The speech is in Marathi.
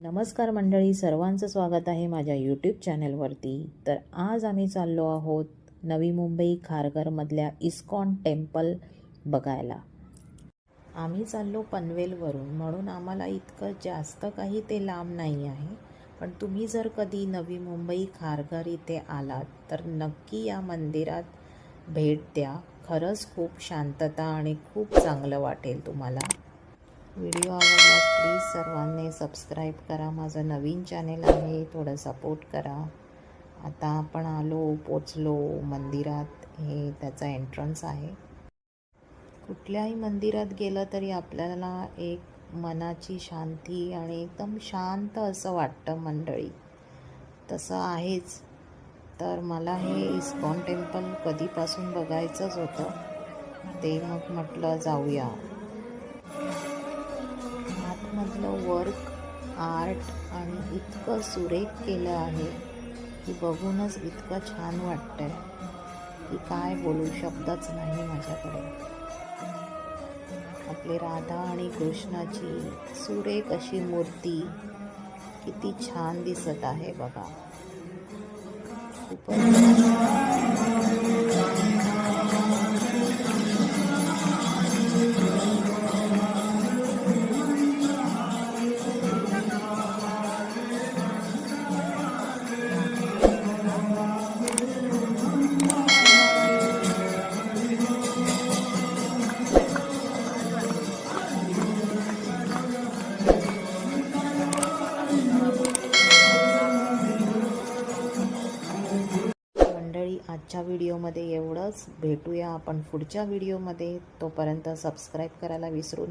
नमस्कार मंडळी सर्वांचं स्वागत आहे माझ्या यूट्यूब चॅनलवरती तर आज आम्ही चाललो आहोत नवी मुंबई खारघरमधल्या इस्कॉन टेम्पल बघायला. आम्ही चाललो पनवेलवरून. म्हणून आम्हाला इतकं जास्त काही ते लांब नाही आहे. पण तुम्ही जर कधी नवी मुंबई खारघर इथे आलात तर नक्की या मंदिरात भेट द्या. खरंच खूप शांतता आणि खूप चांगलं वाटेल तुम्हाला. व्हिडिओ आवडल्यास प्लीज सर्वांनी सबस्क्राईब करा. माझं नवीन चॅनेल आहे थोडं सपोर्ट करा. आता आपण आलो पोचलो मंदिरात. हे त्याचा एंट्रन्स आहे. कुठल्याही मंदिरात गेलं तरी आपल्याला एक मनाची शांती आणि एकदम शांत असं वाटतं मंडळी. तसं आहेच. तर मला हे इस्कॉन टेम्पल कधीपासून बघायचंच होतं ते मग म्हटलं जाऊया. वर्क आर्ट आणि इतकं सुरेख केलं आहे की बघूनच इतकं छान वाटतंय. की काय बोलू शब्दच नाही माझ्याकडे. आपले राधा आणि कृष्णाची सुरेख अशी मूर्ती किती छान दिसत आहे बघा. खूपच मंडळी आजच्या व्हिडिओमध्ये एवढंच. भेटूया आपण पुढच्या व्हिडिओमध्ये. तोपर्यंत सबस्क्राईब करायला विसरू